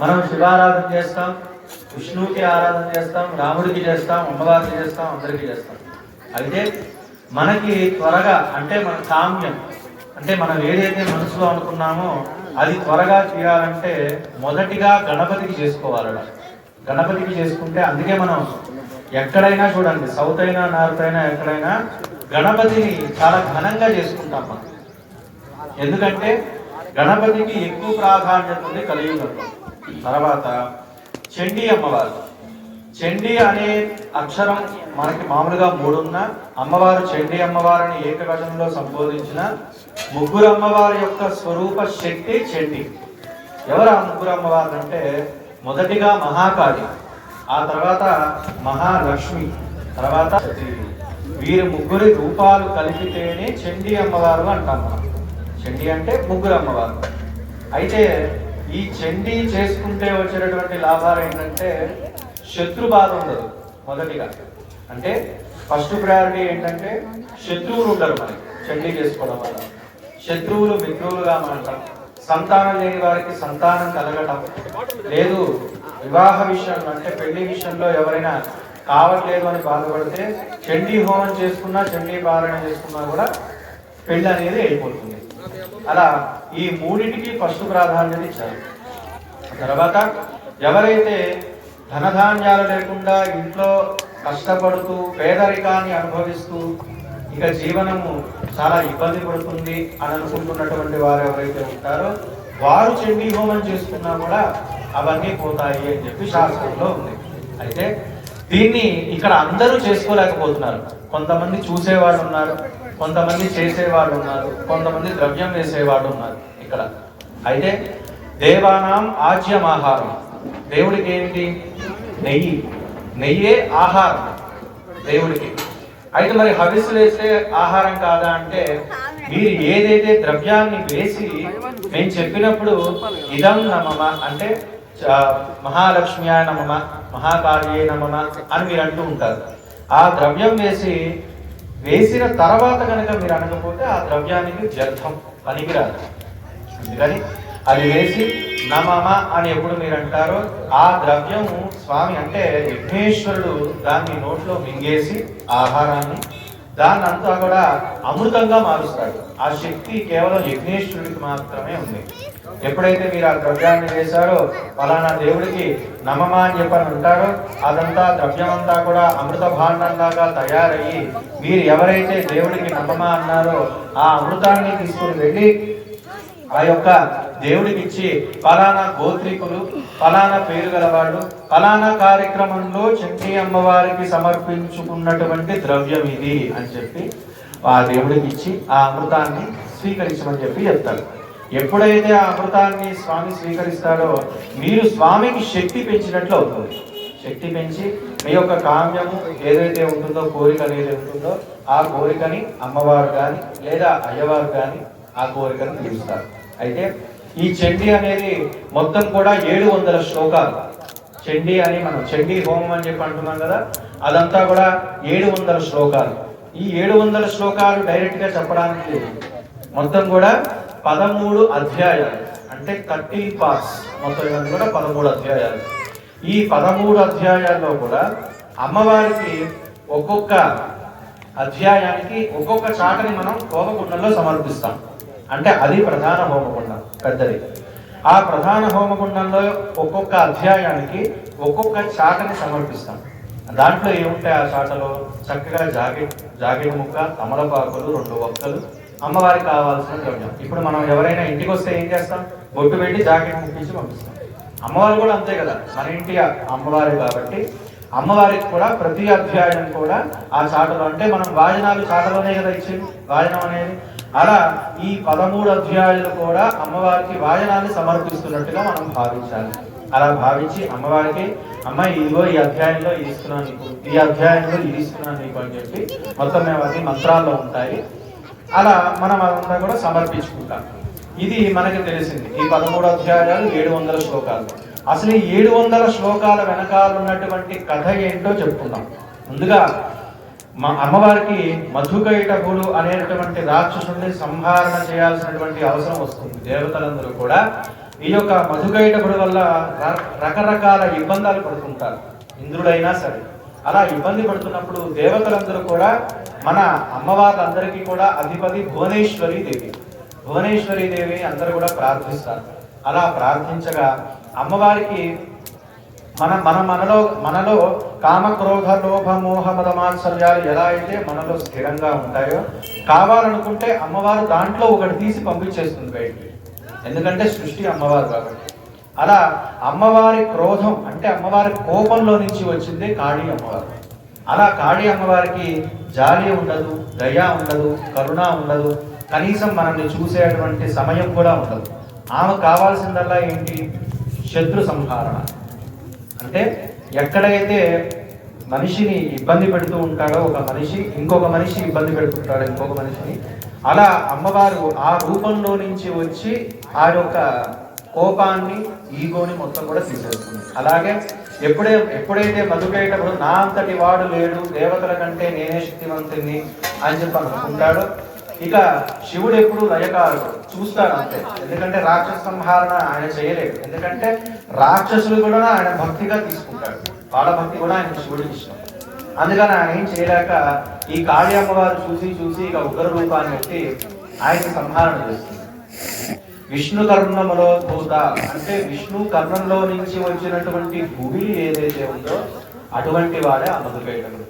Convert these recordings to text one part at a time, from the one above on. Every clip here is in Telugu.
మనం శివారాధన చేస్తాం విష్ణువుకి ఆరాధన చేస్తాం రాముడికి చేస్తాం అమ్మవారికి చేస్తాం అందరికీ చేస్తాం. అయితే మనకి త్వరగా అంటే మన కామ్యం అంటే మనం ఏదైతే మనసులో అనుకున్నామో అది త్వరగా తీరాలంటే మొదటిగా గణపతికి చేసుకోవాలట. గణపతికి చేసుకుంటే అందుకే మనం ఎక్కడైనా చూడండి సౌత్ అయినా నార్త్ అయినా ఎక్కడైనా గణపతిని చాలా ఘనంగా చేసుకుంటాం మనం. ఎందుకంటే గణపతికి ఎక్కువ ప్రాధాన్యత ఉంది కలియుగంలో. తర్వాత చండీ అమ్మవారు. చండీ అనే అక్షరం మనకి మామూలుగా మూడున్న అమ్మవారు చండీ అమ్మవారిని ఏకవచనంలో సంబోధించిన ముగ్గురు అమ్మవారి యొక్క స్వరూప శక్తి చండీ. ఎవరు ఆ ముగ్గురు అమ్మవారు అంటే మొదటిగా మహాకాళి ఆ తర్వాత మహాలక్ష్మి తర్వాత వీరి ముగ్గురి రూపాలు కలిపితేనే చండీ అమ్మవారు అంటాం మనం. చండీ అంటే ముగ్గురు అమ్మవారు. అయితే ఈ చండీ చేసుకుంటే వచ్చేటటువంటి లాభాలు ఏంటంటే శత్రు బాధ ఉండదు మొదటిగా. అంటే ఫస్ట్ ప్రయారిటీ ఏంటంటే శత్రువులు ఉండరు మనకి చండీ చేసుకోవడం వల్ల. శత్రువులు మిత్రువులుగా మారటం సంతానం లేని వారికి సంతానం కలగటం. లేదు వివాహ విషయంలో అంటే పెళ్ళి విషయంలో ఎవరైనా కావట్లేదు అని బాధపడితే చండీ హోమం చేసుకున్నా చండీ పారాయణ చేసుకున్నా కూడా పెళ్ళి అనేది వెళ్ళిపోతుంది అలా ఈ మూడింటికి ఫస్ట్ ప్రాధాన్యత ఇచ్చారు. తర్వాత ఎవరైతే ధనధాన్యాలు లేకుండా ఇంట్లో కష్టపడుతూ పేదరికాన్ని అనుభవిస్తూ ఇక జీవనము చాలా ఇబ్బంది పడుతుంది అని అనుకుంటున్నటువంటి వారు ఎవరైతే ఉంటారో వారు చండీ హోమం చేసుకున్నా కూడా అవన్నీ పోతాయి అని చెప్పి శాస్త్రంలో ఉంది. అయితే దీన్ని ఇక్కడ అందరూ చేసుకోలేకపోతున్నారు. కొంతమంది చూసేవాళ్ళు ఉన్నారు. కొంతమంది చేసేవాడు ఉన్నారు కొంతమంది ద్రవ్యం వేసేవాడు ఉన్నారు ఇక్కడ. అయితే దేవానాం ఆజ్యం ఆహారం. దేవుడికి ఏంటి? నెయ్యి. నెయ్యే ఆహారం దేవుడికి. అయితే మరి హవిస్సులు వేసే ఆహారం కాదా అంటే మీరు ఏదైతే ద్రవ్యాన్ని వేసి నేను చెప్పినప్పుడు ఇదం నమమ అంటే మహాలక్ష్మి నమమ మహాకాళి నమమ అని మీరు అంటూ ఉంటారు. ఆ ద్రవ్యం వేసి వేసిన తర్వాత కనుక మీరు అనకపోతే ఆ ద్రవ్యానికి వ్యర్థం పనికిరాదు అందుకని అది వేసి నమమ అని ఎప్పుడు మీరు అంటారో ఆ ద్రవ్యము స్వామి అంటే విఘ్నేశ్వరుడు దాన్ని నోట్లో మింగేసి ఆహారాన్ని దాన్ని అంతా కూడా అమృతంగా మారుస్తాడు. ఆ శక్తి కేవలం యజ్ఞేశ్వరుడికి మాత్రమే ఉంది. ఎప్పుడైతే మీరు ఆ ద్రవ్యాన్ని వేశారో ఫలానా దేవుడికి నమమా అని చెప్పని అంటారో అదంతా ద్రవ్యమంతా కూడా అమృత భాండంలాగా తయారయ్యి మీరు ఎవరైతే దేవుడికి నమమా అన్నారో ఆ అమృతాన్ని తీసుకుని వెళ్ళి ఆ యొక్క దేవుడికి ఇచ్చి ఫలానా గోత్రికులు ఫలానా పేరు గలవాళ్ళు ఫలానా కార్యక్రమంలో చండీ అమ్మవారికి సమర్పించుకున్నటువంటి ద్రవ్యం ఇది అని చెప్పి ఆ దేవుడికి ఇచ్చి ఆ అమృతాన్ని స్వీకరించమని చెప్పి చెప్తారు. ఎప్పుడైతే ఆ అమృతాన్ని స్వామి స్వీకరిస్తాడో మీరు స్వామికి శక్తి పెంచినట్లు అవుతుంది. శక్తి పెంచి మీ యొక్క కామ్యము ఏదైతే ఉంటుందో కోరిక అనేది ఉంటుందో ఆ కోరికని అమ్మవారు కానీ లేదా అయ్యవారు కానీ ఆ కోరికను తీరుస్తారు. అయితే ఈ చండీ అనేది మొత్తం కూడా ఏడు వందల శ్లోకాలు. చండీ అని మనం చండీ హోమం అని చెప్పి అంటున్నాం కదా అదంతా కూడా ఏడు వందల శ్లోకాలు. ఈ ఏడు వందల శ్లోకాలు డైరెక్ట్గా చెప్పడానికి లేదు. మొత్తం కూడా పదమూడు అధ్యాయాలు అంటే థర్టీన్ పార్ట్స్ మొత్తం ఇవన్నీ కూడా పదమూడు అధ్యాయాలు. ఈ పదమూడు అధ్యాయాల్లో కూడా అమ్మవారికి ఒక్కొక్క అధ్యాయానికి ఒక్కొక్క చాటని మనం హోమకుండంలో సమర్పిస్తాం. అంటే అది ప్రధాన హోమగుండం పెద్దది. ఆ ప్రధాన హోమకుండంలో ఒక్కొక్క అధ్యాయానికి ఒక్కొక్క చాటని సమర్పిస్తాం. దాంట్లో ఏముంటాయి ఆ చాటలో? చక్కగా జాకెట్ జాకెట్ ముక్క తమలపాకులు రెండు ఒక్కలు అమ్మవారికి కావాల్సిన ద్రవ్యం. ఇప్పుడు మనం ఎవరైనా ఇంటికి వస్తే ఏం చేస్తాం? బొట్టు పెట్టి జాకెట్ ముక్కించి పంపిస్తాం. అమ్మవారు కూడా అంతే కదా. మన ఇంటి అమ్మవారు కాబట్టి అమ్మవారికి కూడా ప్రతి అధ్యాయం కూడా ఆ చాటలో అంటే మనం వాజనాలు చాటలోనే కదా ఇచ్చింది. వాజనం అనేది. అలా ఈ పదమూడు అధ్యాయులు కూడా అమ్మవారికి వాజనాన్ని సమర్పిస్తున్నట్టుగా మనం భావించాలి. అలా భావించి అమ్మవారికి అమ్మాయి ఇదిగో ఈ అధ్యాయంలో ఇది ఇస్తున్నాను నీకు. ఈ అధ్యాయంలో ఇది ఇస్తున్నాను నీకు అని చెప్పి మొత్తం మేము అన్ని మంత్రాల్లో ఉంటాయి. అలా మనం అదంతా కూడా సమర్పించుకుంటాం. ఇది మనకి తెలిసింది. ఈ పదమూడు అధ్యాయాలు ఏడు వందల శ్లోకాలు. అసలు ఈ ఏడు వందల శ్లోకాల వెనకాల ఉన్నటువంటి కథ ఏంటో చెప్పుకుందాం. ముందుగా మా అమ్మవారికి మధుకైటకుడు అనేటువంటి రాక్షసుని సంహారణ చేయాల్సినటువంటి అవసరం వస్తుంది. దేవతలందరూ కూడా ఈ యొక్క మధుకైటకుడు వల్ల ర- రకరకాల ఇబ్బందులు పడుతుంటారు. ఇంద్రుడైనా సరే. అలా ఇబ్బంది పడుతున్నప్పుడు దేవతలందరూ కూడా మన అమ్మవార్లందరికీ కూడా అధిపతి భువనేశ్వరి దేవి. భువనేశ్వరి దేవి అందరూ కూడా ప్రార్థిస్తారు. అలా ప్రార్థించగా అమ్మవారికి మన మన మనలో మనలో కామక్రోధ లోభ మోహ మదమాత్సర్యాలు ఎలా అయితే మనలో స్థిరంగా ఉంటాయో కావాలనుకుంటే అమ్మవారు దాంట్లో ఒకటి తీసి పంపించేస్తుంది బయటికి. ఎందుకంటే సృష్టి అమ్మవారు కాబట్టి. అలా అమ్మవారి క్రోధం అంటే అమ్మవారి కోపంలో నుంచి వచ్చిందే కాళీ అమ్మవారు. అలా కాళీ అమ్మవారికి జాలి ఉండదు దయ ఉండదు కరుణ ఉండదు. కనీసం మనల్ని చూసేటువంటి సమయం కూడా ఉండదు. ఆమె కావాల్సిందల్లా ఏంటి? శత్రు సంహారణ. అంటే ఎక్కడైతే మనిషిని ఇబ్బంది పెడుతూ ఉంటాడో ఒక మనిషి ఇంకొక మనిషి ఇబ్బంది పెడుతుంటాడు ఇంకొక మనిషిని అలా అమ్మవారు ఆ రూపంలో నుంచి వచ్చి ఆ యొక్క కోపాన్ని ఈగోని మొత్తం కూడా తీసేస్తుంది. అలాగే ఎప్పుడే ఎప్పుడైతే మధుకైటప్పుడు నా అంతటి వాడు లేడు దేవతల కంటే నేనే శక్తివంతుని అని చెప్పి అనుకుంటాడో ఇక శివుడు ఎప్పుడు లయకారుడు. చూస్తాడు అంతే. ఎందుకంటే రాక్షస సంహారణ ఆయన చేయలేడు ఎందుకంటే రాక్షసులు కూడా ఆయన భక్తిగా తీసుకుంటాడు. వాళ్ళ భక్తి కూడా ఆయన శివుడికి ఇష్టం. అందుకని ఆయన ఏం చేయలేక ఈ కాళీ అమ్మవారు చూసి చూసి ఇక ఉగ్ర రూపాన్ని ఎత్తి ఆయన సంహారణ చేస్తుంది విష్ణు కర్ణములో భూత. అంటే విష్ణు కర్ణంలో నుంచి వచ్చినటువంటి భూమి ఏదైతే ఉందో అటువంటి వాడే ఆ మధుకైటముడు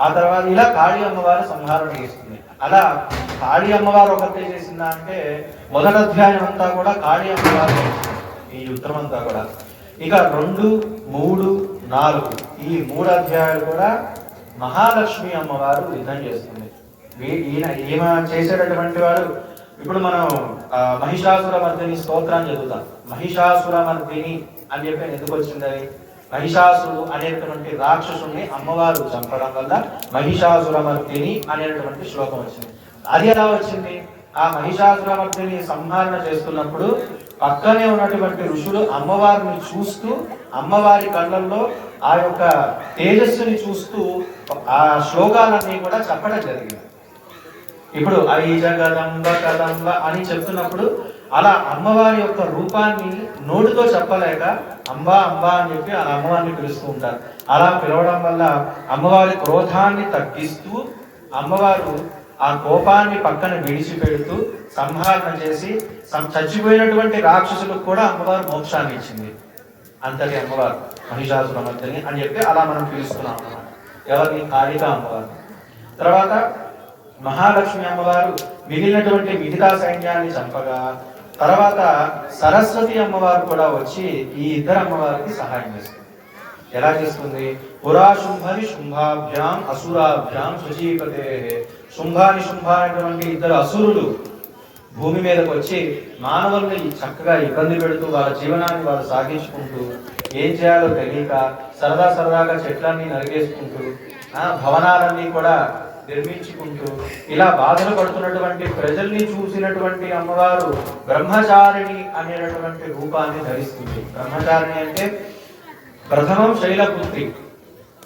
ఆ తర్వాత ఇలా కాళీ అమ్మవారు సంహారం చేస్తుంది. అలా కాళీ అమ్మవారు ఒకటే చేసిందా అంటే మొదటి అధ్యాయం అంతా కూడా కాళీ అమ్మవారు ఈ యుద్ధం అంతా కూడా. ఇక రెండు మూడు నాలుగు. ఈ మూడు అధ్యాయాలు కూడా మహాలక్ష్మి అమ్మవారు యుద్ధం చేస్తుంది. వీ- ఈయన ఈమె చేసేటటువంటి వాడు ఇప్పుడు మనం మహిషాసుర మర్దిని స్తోత్రాన్ని చదువుతాం. మహిషాసుర మర్దిని అని చెప్పి ఎందుకు వచ్చింది మహిషాసురుడు అనేటువంటి రాక్షసుని అమ్మవారు చంపడం వల్ల మహిషాసురమర్దిని అనేటువంటి శ్లోకం వచ్చింది. అది ఎలా వచ్చింది? ఆ మహిషాసురమర్దిని సంహరణ చేస్తున్నప్పుడు పక్కనే ఉన్నటువంటి ఋషులు అమ్మవారిని చూస్తూ అమ్మవారి కళ్ళల్లో ఆ యొక్క తేజస్సుని చూస్తూ ఆ శ్లోకాలన్నీ కూడా చెప్పడం జరిగింది. ఇప్పుడు ఐజగదంబ కదంబ అని చెప్తున్నప్పుడు అలా అమ్మవారి యొక్క రూపాన్ని నోటితో చెప్పలేక అంబా అంబా అని చెప్పి ఆ అమ్మవారిని పిలుస్తూ ఉంటారు. అలా పిలవడం వల్ల అమ్మవారి క్రోధాన్ని తగ్గిస్తూ అమ్మవారు ఆ కోపాన్ని పక్కన విడిచిపెడుతూ సంహారణ చేసి చచ్చిపోయినటువంటి రాక్షసులకు కూడా అమ్మవారు మోక్షాన్ని ఇచ్చింది. అంతటి అమ్మవారు మహిషాసురమర్దిని అని చెప్పి అలా మనం పిలుస్తున్నాం అన్నమాట. ఎవరిని? కాళిక అమ్మవారు తర్వాత మహాలక్ష్మి అమ్మవారు మిగిలినటువంటి మిగతా సైన్యాన్ని చంపగా తర్వాత సరస్వతి అమ్మవారు కూడా వచ్చి ఈ ఇద్దరు అమ్మవారికి సహాయం చేస్తుంది ఎలా చేస్తుంది? పురాశుంభని శుంభాభ్యాం అసురాభ్యాం శుచీపతే శుంభాని శుంభ అనేటువంటి ఇద్దరు అసురులు భూమి మీదకి వచ్చి మానవుల్ని చక్కగా ఇబ్బంది పెడుతూ వాళ్ళ జీవనాన్ని వాళ్ళు సాగించుకుంటూ ఏం చేయాలో తెలియక సరదా సరదాగా చెట్లన్నీ నరిగేసుకుంటూ ఆ, భవనాలన్నీ కూడా నిర్మించుకుంటూ ఇలా బాధలు పడుతున్నటువంటి ప్రజల్ని చూసినటువంటి అమ్మవారు బ్రహ్మచారిణి అనేటటువంటి రూపాన్ని ధరిస్తుంది. బ్రహ్మచారిణి అంటే ప్రథమం శైలపుత్రి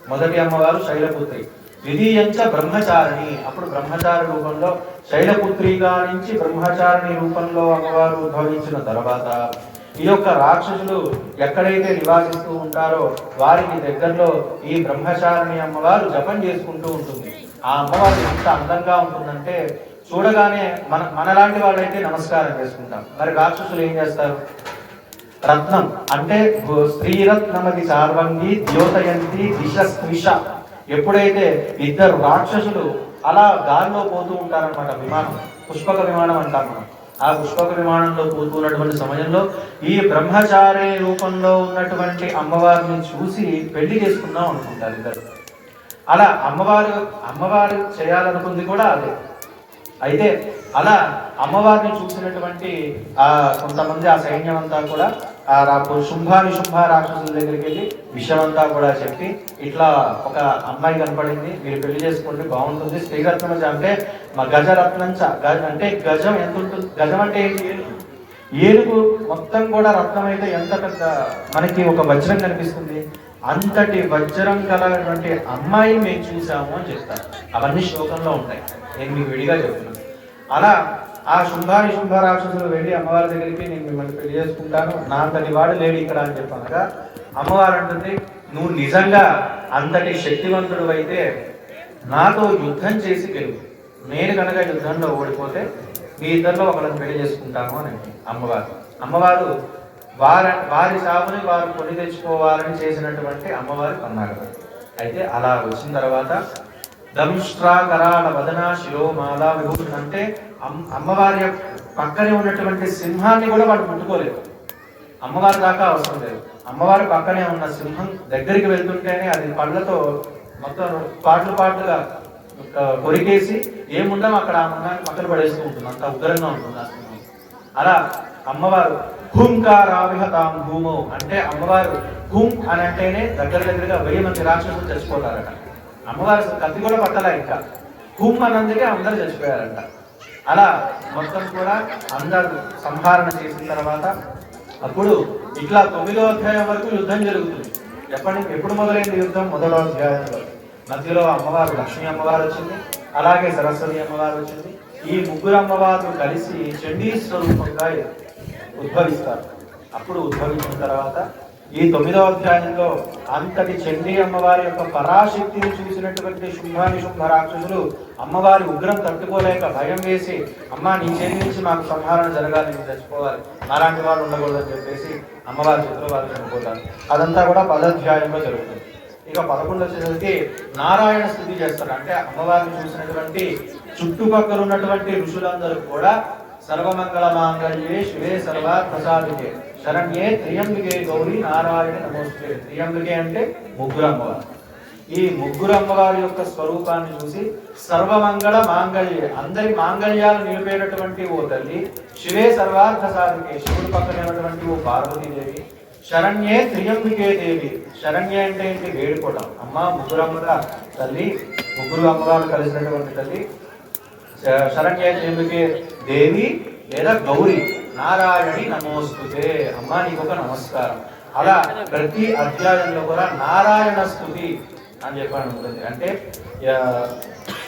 మొదటి అమ్మవారు శైలపుత్రి. ద్వితీయంచ బ్రహ్మచారిణి. అప్పుడు బ్రహ్మచారి రూపంలో శైలపుత్రిగా నుంచి బ్రహ్మచారిణి రూపంలో అమ్మవారు ఉద్భవించిన తర్వాత ఈ యొక్క రాక్షసులు ఎక్కడైతే నివాసిస్తూ ఉంటారో వారికి దగ్గరలో ఈ బ్రహ్మచారిణి అమ్మవారు జపం చేసుకుంటూ ఉంటుంది. ఆ అమ్మవారు ఎంత అందంగా ఉంటుందంటే చూడగానే మన మనలాంటి వాళ్ళైతే నమస్కారం చేసుకుంటాం. మరి రాక్షసులు ఏం చేస్తారు? రత్నం అంటే భూ- స్త్రీరత్నమది సార్వంగి ద్యోతయంతి దిశ స్త్రిష ఎప్పుడైతే ఇద్దరు రాక్షసులు అలా గాలిలో పోతూ ఉంటారనమాట విమానం పుష్పక విమానం అంటాం మనం. ఆ పుష్పక విమానంలో పోతూ ఉన్నటువంటి సమయంలో ఈ బ్రహ్మచారి రూపంలో ఉన్నటువంటి అమ్మవారిని చూసి పెళ్ళి చేసుకుందాం అనుకుంటారు ఇద్దరు. అలా అమ్మవారు అమ్మవారు చేయాలనుకుంది కూడా అదే. అయితే అలా అమ్మవారిని చూసినటువంటి ఆ కొంతమంది ఆ సైన్యం అంతా కూడా ఆ రా- శుంభాని శుంభ రాక్షసుల దగ్గరికి వెళ్ళి విషయమంతా కూడా చెప్పి ఇట్లా ఒక అమ్మాయి కనపడింది మీరు పెళ్ళి చేసుకుంటే బాగుంటుంది స్త్రీరత్నం అంటే మా గజరత్నం గజ అంటే గజం ఎంత ఉంటుంది గజం అంటే ఏంటి? ఏనుగు. ఏనుగు మొత్తం కూడా రత్నం అయితే ఎంత పెద్ద మనకి ఒక వజ్రం కనిపిస్తుంది. అంతటి వజ్రం కలటువంటి అమ్మాయిని మేము చూసాము అని చెప్తారు. అవన్నీ శ్లోకంలో ఉంటాయి. నేను మీకు విడిగా చెప్తున్నాను. అలా ఆ శుంభారి శుంభరాక్షసులు వెళ్ళి అమ్మవారి దగ్గరికి నేను మిమ్మల్ని పెళ్ళి చేసుకుంటాను. నా అంతటి వాడు లేడు ఇక్కడ అని చెప్పనగా అమ్మవారు అంటుంది నువ్వు నిజంగా అంతటి శక్తివంతుడు అయితే నాతో యుద్ధం చేసి గెలువు. నేను కనుక యుద్ధంలో ఓడిపోతే మీ ఇద్దరిలో ఒకరిని పెళ్ళి చేసుకుంటాను అని అమ్మవారు. అమ్మవారు వారి వారి సాగుని వారు కొని తెచ్చుకోవాలని చేసినటువంటి అమ్మవారి పన్నాగం. అయితే అలా వచ్చిన తర్వాత దంష్ట్రాకరాల వదన శిరోమాల విభూషణ అంటే అమ్- అమ్మవారి యొక్క పక్కనే ఉన్నటువంటి సింహాన్ని కూడా వాడు ముట్టుకోలేదు అమ్మవారి దాకా అవసరం లేదు. అమ్మవారి పక్కనే ఉన్న సింహం దగ్గరికి వెళ్తుంటేనే అది పళ్ళతో మొత్తం పాటలు పాటలుగా ఒక కొరికేసి ఏముండమో అక్కడ ఆ మృగాన్ని పక్కన పడేస్తూ ఉంటుంది. అంత ఉగ్రంగా ఉంటుంది ఆ సింహం. అలా అమ్మవారు హుంకారావిహతాం భూమో అంటే అమ్మవారు హుం అని అంటేనే దగ్గర దగ్గరగా వెయ్యి మంది రాక్షసులు చచ్చిపోతారట. అమ్మవారు కత్తి కూడా పట్టలే ఇంకా. హుం అన్నందుకే అందరు చచ్చిపోయారంట. అలా మొత్తం కూడా అందరు సంహారణ చేసిన తర్వాత అప్పుడు ఇట్లా తొమ్మిదో అధ్యాయం వరకు యుద్ధం జరుగుతుంది. ఎప్పటి ఎప్పుడు మొదలైంది యుద్ధం? మొదలో అధ్యాయంలో మధ్యలో అమ్మవారు లక్ష్మీ అమ్మవారు వచ్చింది. అలాగే సరస్వతి అమ్మవారు వచ్చింది. ఈ ముగ్గురు అమ్మవారు కలిసి చండీ స్వరూపంగా ఉద్భవిస్తారు. అప్పుడు ఉద్భవించిన తర్వాత ఈ తొమ్మిదవ అధ్యాయంలో అంతటి చండీ అమ్మవారి యొక్క పరాశక్తిని చూసినటువంటి శుంభాని శుంభ రాక్షసులు అమ్మవారి ఉగ్రం తట్టుకోలేక భయం వేసి అమ్మ నీ చేతి నుంచి మాకు సంహారణ జరగాలి నేను చచ్చిపోవాలి. అలాంటి వాళ్ళు ఉండకూడదని చెప్పేసి అమ్మవారి చేతిలో వాళ్ళు చనిపోతారు. అదంతా కూడా పదాధ్యాయంలో జరుగుతుంది. ఇక పదకొండు వచ్చేసరికి నారాయణ స్థుతి చేస్తారు అంటే అమ్మవారిని చూసినటువంటి చుట్టుపక్కల ఉన్నటువంటి ఋషులందరూ కూడా సర్వమంగళ మాంగళ్యే శివే సర్వాత్ శరణ్యే త్రియంబికే గౌరీ నారాయణ నమోస్తే. త్రియంబికే అంటే ముగ్గురు అమ్మవారు. ఈ ముగ్గురు అమ్మవారి యొక్క స్వరూపాన్ని చూసి సర్వమంగళ మాంగళ్య అందరి మాంగళ్యాలు నిలిపేటటువంటి ఓ తల్లి శివే సర్వార్థ సాధికే శివుడు పక్కన ఉన్నటువంటి ఓ పార్వతీదేవి శరణ్యే త్రియంబికే దేవి. శరణ్య అంటే ఏంటి? వేడుకోవడం అమ్మ ముగ్గురు తల్లి ముగ్గురు అమ్మవారు కలిసినటువంటి తల్లి శరణ్య త్రియంబికే దేవి లేదా గౌరీ? నారాయణి నమోస్తుతే అమ్మ నీకు ఒక నమస్కారం. అలా ప్రతి అధ్యాయంలో కూడా నారాయణ స్థుతి అని చెప్పని ఉంటుంది. అంటే ఆ,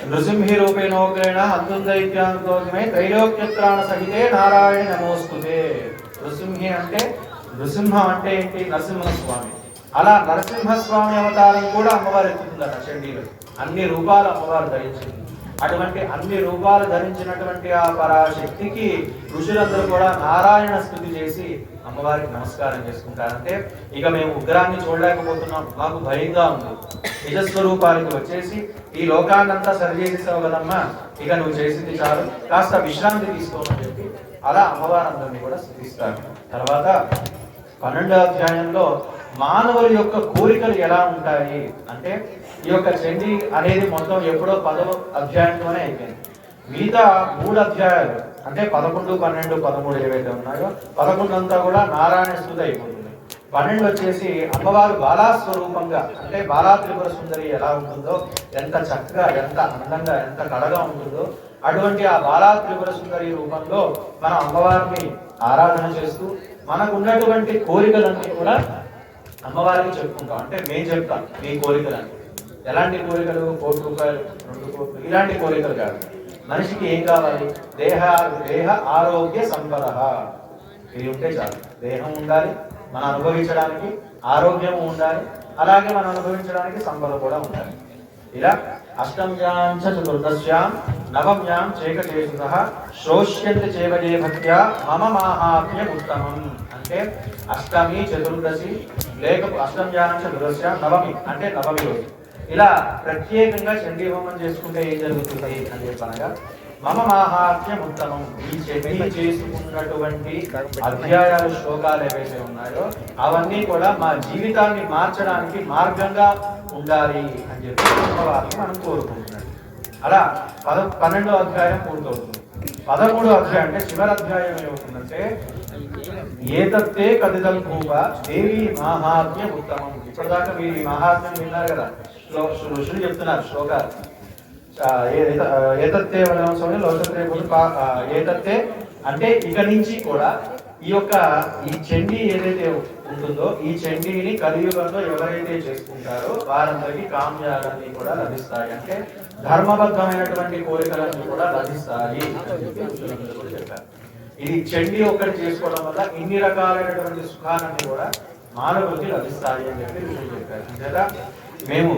నృసింహి రూపేణోగ్రేణ హంతుందైత్యాంతోమే త్రైలోక్యత్రాణ సహితే నారాయణ నమోస్తుతే నృసింహి అంటే నృసింహం అంటే ఏంటి? నరసింహస్వామి. అలా నరసింహస్వామి అవతారం కూడా అమ్మవారు ఎత్తుతుందట చండీలో అన్ని రూపాలు అమ్మవారు ధరించింది. అటువంటి అన్ని రూపాలు ధరించినటువంటి ఆ పరాశక్తికి ఋషులందరూ కూడా నారాయణ స్థుతి చేసి అమ్మవారికి నమస్కారం చేసుకుంటారంటే ఇక మేము ఉగ్రాన్ని చూడలేకపోతున్నాం. మాకు భయంగా ఉంది. నిజస్వరూపానికి వచ్చేసి ఈ లోకాన్నంతా సరిచేసేసావు కదమ్మా. ఇక నువ్వు చేసింది చాలు. కాస్త విశ్రాంతి తీసుకోమని చెప్పి అలా అమ్మవారందరినీ కూడా స్థితిస్తారు. తర్వాత పన్నెండో అధ్యాయంలో మానవుల యొక్క కోరికలు ఎలా ఉంటాయి? అంటే ఈ యొక్క చండి అనేది మొత్తం ఎప్పుడో పదవ అధ్యాయంలోనే అయిపోయింది. మిగతా మూడు అధ్యాయాలు అంటే పదకొండు పన్నెండు పదమూడు ఏవైతే ఉన్నాయో పదకొండు అంతా కూడా నారాయణ స్థుతి అయిపోతుంది. పన్నెండు వచ్చేసి అమ్మవారు బాలా స్వరూపంగా అంటే బాలా త్రిపుర సుందరి ఎలా ఉంటుందో ఎంత చక్కగా ఎంత అందంగా ఎంత కళగా ఉంటుందో అటువంటి ఆ బాలా త్రిపుర సుందరి రూపంలో మనం అమ్మవారిని ఆరాధన చేస్తూ మనకు ఉన్నటువంటి కోరికలన్నీ కూడా అమ్మవారికి చెప్పుకుంటాం. అంటే మేము చెప్తాం మీ కోరికలన్నీ. ఎలాంటి కోరికలు? కోటి రూపాయలు రెండు కోట్లు ఇలాంటి కోరికలు కాదు. మనిషికి ఏం కావాలి? దేహ దేహ ఆరోగ్య సంపద ఇది ఉంటే చాలు. దేహం ఉండాలి మనం అనుభవించడానికి ఆరోగ్యం ఉండాలి అలాగే మనం అనుభవించడానికి సంపద కూడా ఉండాలి. ఇలా అష్టమ్యాం చతుర్దశ్యాం నవమ్యాం చేకచేతున శోష్యంత చేవజే భక్త్యా మమ మాహాత్మ్యం ఉత్తమం. అంటే అష్టమి చతుర్దశి లేక అష్టమ్యాం చ చతుర్దశ్యాం నవమి అంటే నవమి రోజు. ఇలా ప్రత్యేకంగా చండీ హోమం చేసుకుంటే ఏం జరుగుతుంది అని చెప్పనగా మమ మాహాత్మ్యం ఉత్తమం. ఈ చండీ చేసుకున్నటువంటి అధ్యాయాలు శ్లోకాలు ఏవైతే ఉన్నాయో అవన్నీ కూడా మా జీవితాన్ని మార్చడానికి మార్గంగా ఉండాలి అని చెప్పి అమ్మవారిని మనం కోరుకుంటున్నాం. అలా పద పన్నెండో అధ్యాయం పూర్తవుతుంది. పదమూడో అధ్యాయం అంటే చివరి అధ్యాయం ఏమవుతుందంటే ఏతత్తే కథితం కూప దేవి మాహాత్మ్యం ఉత్తమం. ఇప్పటిదాకా మీరు ఈ మహాత్మ్యం విన్నారు కదా. శ్లో- ఋషులు చెప్తున్నారు శ్లోక. ఏతత్తే వదనం లోకత్రే పా- ఏతత్తే అంటే ఇక నుంచి కూడా ఈ యొక్క ఈ చండీ ఏదైతే ఉంటుందో ఈ చండీని కలియుగంలో ఎవరైతే చేసుకుంటారో వారందరికీ కామ్యాలన్నీ కూడా లభిస్తాయి. అంటే ధర్మబద్ధమైనటువంటి కోరికలన్నీ కూడా లభిస్తాయి ఇది చెండి ఒక్కటి చేసుకోవడం వల్ల ఇన్ని రకాలైనటువంటి సుఖాలన్నీ కూడా మానవులకి లభిస్తాయి అని చెప్పి చెప్పారు. అంతేత మేము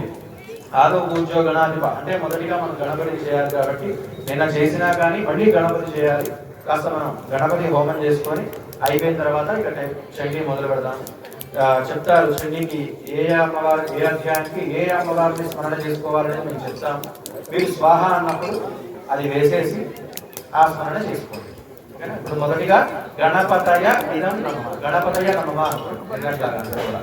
ఆదో కూర్చో గణాధిప అంటే మొదటిగా మనం గణపతి చేయాలి కాబట్టి నిన్న చేసినా కానీ మళ్ళీ గణపతి చేయాలి. కాస్త మనం గణపతి హోమం చేసుకొని అయిపోయిన తర్వాత ఇక చండీ మొదలు పెడదాం. చెప్తారు చండీకి ఏ అమ్మవారు ఏ అధ్యాయానికి ఏ అమ్మవారిని స్మరణ చేసుకోవాలని మేము చెప్తాము మీరు స్వాహ అన్నప్పుడు అది వేసేసి ఆ స్మరణ చేసుకోండి. ఇప్పుడు మొదటిగా గణపతయ ఇదం నమ. గణపతయ నమ నిజంగా కూడా.